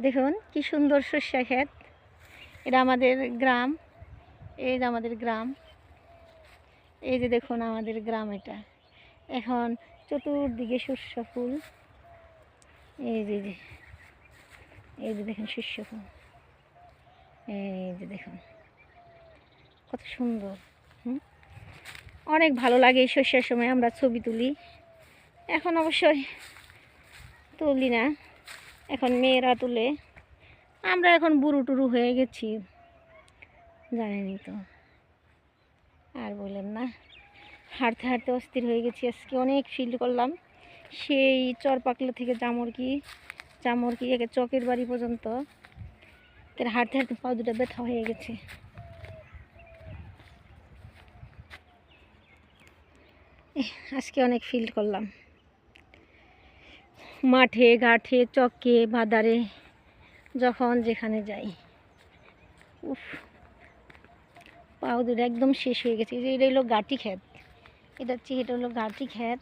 দেখুন, কি সুন্দর সর্ষা ক্ষেত। এটা আমাদের গ্রাম। এই যে আমাদের গ্রাম। এই যে দেখুন, আমাদের গ্রাম এটা। এখন চতুর্দিকে শস্য ফুল। এই যে যে। এই যে দেখুন শস্য ফুল। এই যে দেখুন। কত সুন্দর, হুম? অনেক ভালো লাগে এই শস্যের সময় আমরা ছবি তুলি। এখন অবশ্যই তুলি না। এখন মেয়েরা তুলে। আমরা এখন বুড়ো টুরু হয়ে গেছি। জানেনই তো। আর বলেন না, হাঁটতে হাঁটতে অস্থির হয়ে গেছি। আজকে অনেক ফিল্ড করলাম। সেই চরপাকলা থেকে জামরকি জামরকি একে চকের বাড়ি পর্যন্ত। তার হাঁটতে হাঁটতে পা দুটো ব্যথা হয়ে গেছে। আজকে অনেক ফিল্ড করলাম। মাঠে, ঘাটে, চকে বাদারে যখন যেখানে যাই। উফ, পাও দুটো একদম শেষ হয়ে গেছে। এটা হলো গাটি ক্ষেত। এটা হচ্ছে, এটা হলো গাটি ক্ষেত।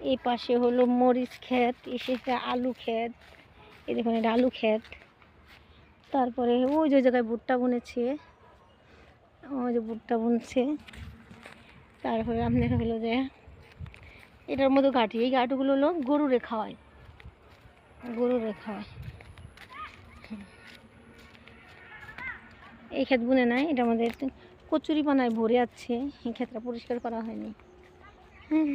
এই পাশে হলো মরিচ ক্ষেত এসে আলু ক্ষেত, এই দেখুন, এটা আলু ক্ষেত। তারপরে ওই যে জায়গায় ভুট্টা বুনেছে। ওই যে ভুট্টা বুনছে। তারপরে আপনার হলো যে এটার মতো গাঠি এই গাঠগুলো হলো গরুরে খাওয়ায় গরুরে খাওয়ায় এই ক্ষেত বুনে নাই, এটা আমাদের কচুরি পানায় ভরে আছে, এই ক্ষেতটা পরিষ্কার করা হয়নি। হ্যাঁ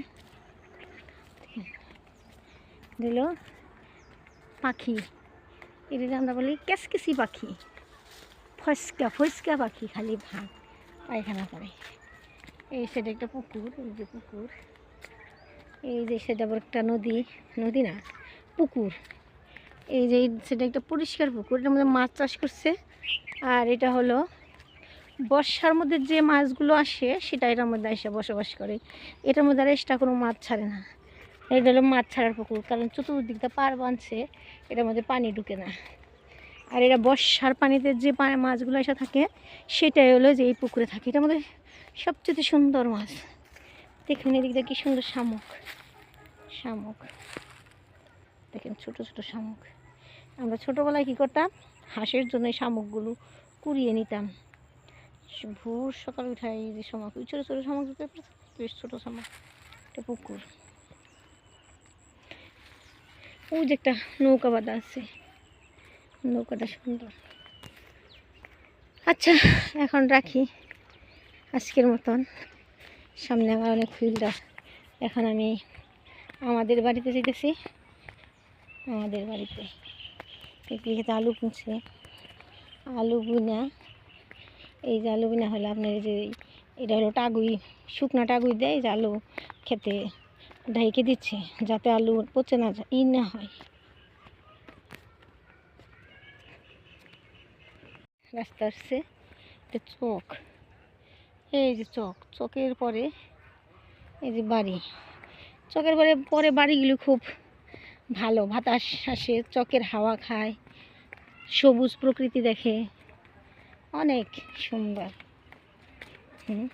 দিল পাখি। এটা আমরা বলি কেসকেসি পাখি। ফসকা ফসকা পাখি, খালি ভাত, পায়খানা করে। এই সাইডে একটা পুকুর, এই যে পুকুর। এই যে সেটা আবার একটা নদী নদী না, পুকুর। এই যে সেটা একটা পরিষ্কার পুকুর, এটার মধ্যে মাছ চাষ করছে। আর এটা হলো বর্ষার মধ্যে যে মাছগুলো আসে, সেটা এটার মধ্যে এসে বসবাস করে। এটার মধ্যে আর এক্সট্রা কোনো মাছ ছাড়ে না। এটা হলো মাছ ছাড়ার পুকুর, কারণ চতুর্দিকটা পার বাঁধছে, এটার মধ্যে পানি ঢুকে না। আর এরা বর্ষার পানিতে যে মাছগুলো এসে থাকে, সেটাই হলো যে এই পুকুরে থাকে। এটা মধ্যে সবচেয়ে সুন্দর মাছ। দেখুন এদিকটা কি সুন্দর শামুক। শামুক। দেখেন ছোট ছোট শামুক। আমরা ছোটোবেলায় কী করতাম? হাঁসের জন্য শামুকগুলো কুড়িয়ে নিতাম। ভোর সকাল উঠাই যে শামুক, ওই ছোটো ছোটো শামুক দিতে বেশ ছোটো শামুক, একটা পুকুর। ওই যে একটা নৌকা বাঁধা আছে। নৌকাটা সুন্দর। আচ্ছা এখন রাখি। আজকের মতন। সামনে আমার অনেক ফিল্ড এখন আমি আমাদের বাড়িতে যেতেছি। আমাদের বাড়িতে এদিকে আলু পুঁছে আলু বুনা। এই যে আলু বুনা হলো আপনার যে, এটা হলো টাগুই, শুকনা টাগুই দেয় যে আলু খেতে ঢাইকে দিচ্ছে যাতে আলু পচে না ই না হয়। রাস্তা আসছে, এটা চোখ এই যে চোখ চোখের পরে এই যে বাড়ি। চকের পরে পরে বাড়িগুলো খুব ভালো। বাতাস আসে, চকের হাওয়া খায়, সবুজ প্রকৃতি দেখে। অনেক সুন্দর। হুম।